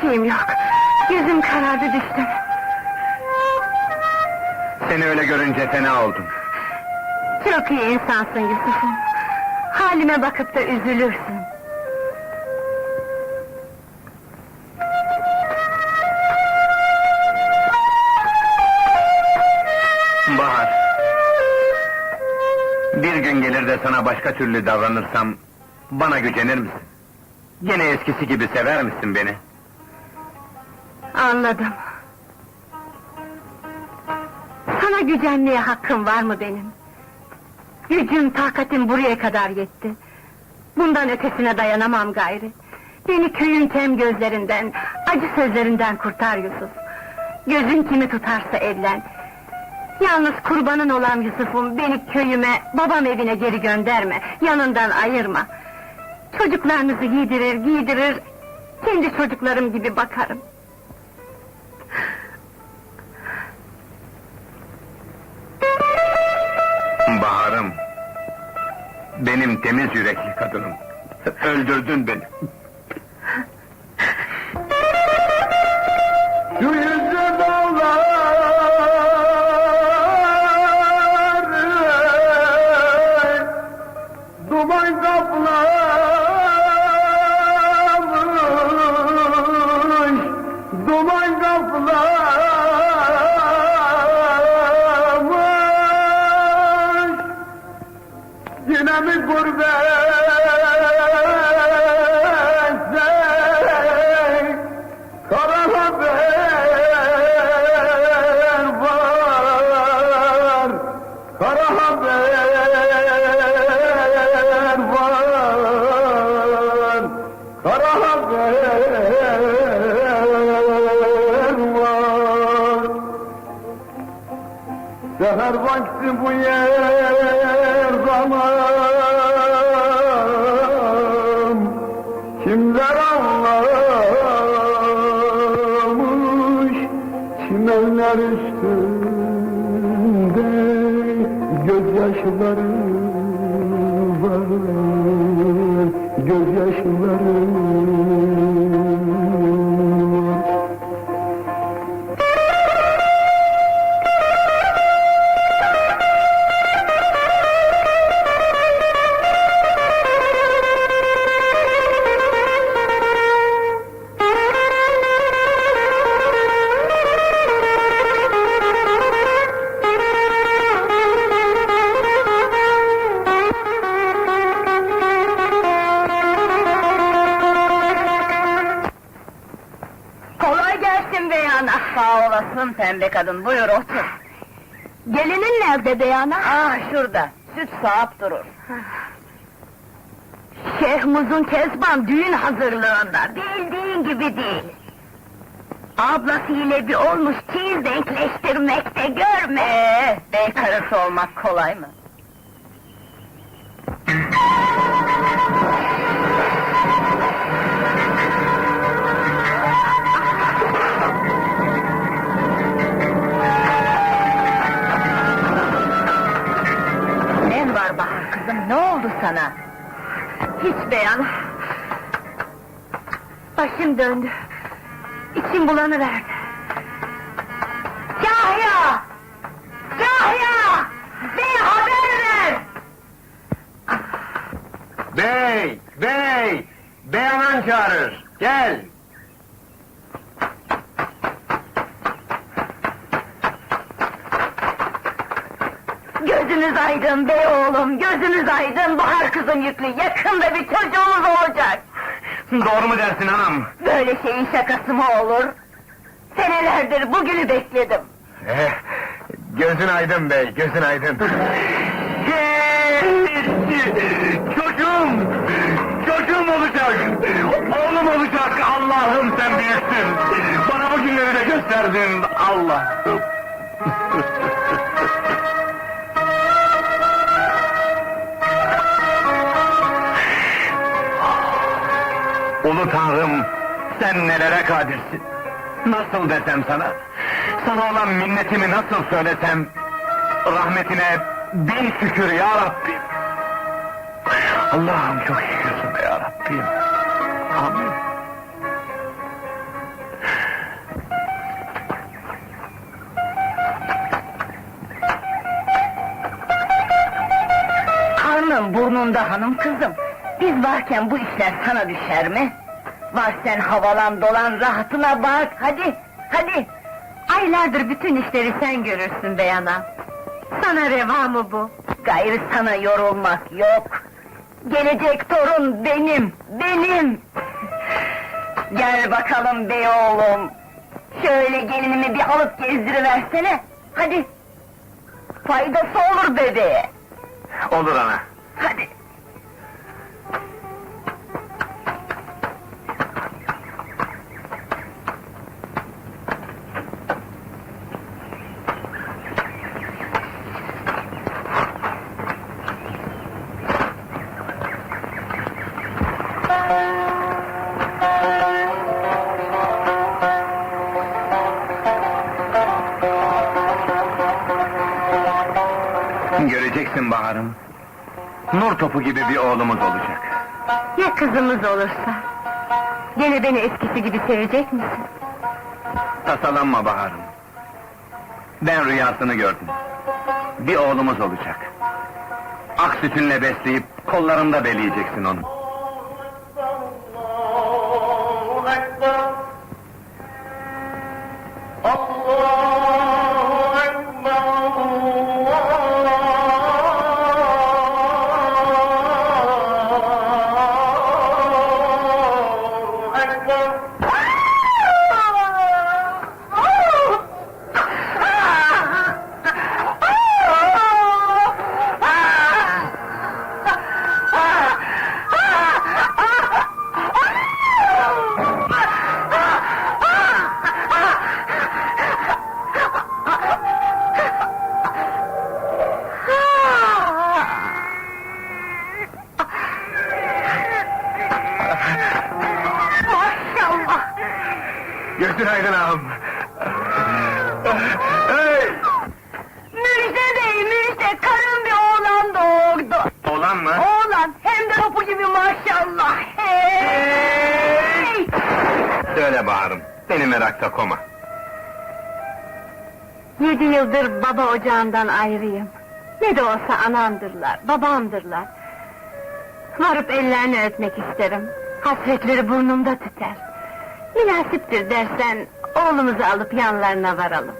Şeyim yok. Yüzüm karardı düştüm. Seni öyle görünce fena oldum. Çok iyi insansın Yusuf'um. Halime bakıp da üzülürsün. Bahar. Bir gün gelir de sana başka türlü davranırsam... ...bana gücenir misin? Gene eskisi gibi sever misin beni? Anladım. Sana gücenmeye hakkım var mı benim? Gücüm, takatim buraya kadar yetti. Bundan ötesine dayanamam gayri. Beni köyün kem gözlerinden, acı sözlerinden kurtar Yusuf. Gözün kimi tutarsa evlen. Yalnız kurbanın olan Yusuf'um beni köyüme, babam evine geri gönderme. Yanından ayırma. Çocuklarınızı giydirir, giydirir. Kendi çocuklarım gibi bakarım. Baharım. Benim temiz yürekli kadınım. Öldürdün beni. Şu yüzü dağlar Duman kaplamış Duman kaplamış Yine mi Seher vakti bu yer zaman. Kimler anlamış Çimenler üstünde Gözyaşları var. Gözyaşları Olasın pembe kadın, buyur otur. Gelinin nerede beyana? Aa şurada, süt sağıp durur. Şeyh Muzun Kezban düğün hazırlığında. Bildiğin gibi değil. Ablası ile bir olmuş çiz denkleştirmekte görme. Ee, bey karısı olmak kolay mı? Oldu sana? Hiç beyan. Başım döndü. İçim bulanıverdi. Kahya! Kahya! Bey haber ver! Bey! Bey! Bey anan çağırır. Gel! Gözünüz aydın bey oğlum, gözünüz aydın. Bahar kızım yüklü, yakında bir çocuğumuz olacak. Doğru mu dersin anam? Böyle şeyin şakası mı olur? Senelerdir bugünü bekledim. Eh, gözün aydın bey, gözün aydın. Çocuğum! Çocuğum olacak! Oğlum olacak! Allah'ım sen büyüksün! Bana bu günleri de gösterdin, Allah! Tanrım, sen nelere kadirsin? Nasıl desem sana? Sana olan minnetimi nasıl söylesem? Rahmetine bin şükür ya Rabbim. Allah'ım çok şükürsün ya Rabbim. Amin. Karnım burnunda hanım kızım. Biz varken bu işler sana düşer mi? Var sen havalan dolan rahatına bak, hadi, hadi! Aylardır bütün işleri sen görürsün bey ana. Sana reva mı bu? Gayrı sana yorulmak yok. Gelecek torun benim, benim! Gel bakalım bey oğlum. Şöyle gelinimi bir alıp gezdiriversene, hadi! Faydası olur bebeğe, Olur ana. hadi! Göreceksin Bahar'ım. Nur topu gibi bir oğlumuz olacak. Ya kızımız olursa? Gene beni eskisi gibi sevecek misin? Tasalanma Bahar'ım. Ben rüyasını gördüm. Bir oğlumuz olacak. Ak sütünle besleyip kollarında beleyeceksin onu. Beni merakta koma. Yedi yıldır baba ocağından ayrıyım. Ne de olsa anamdırlar, babamdırlar. Varıp ellerini öpmek isterim. Hasretleri burnumda tüter. Münasiptir dersen, oğlumuzu alıp yanlarına varalım.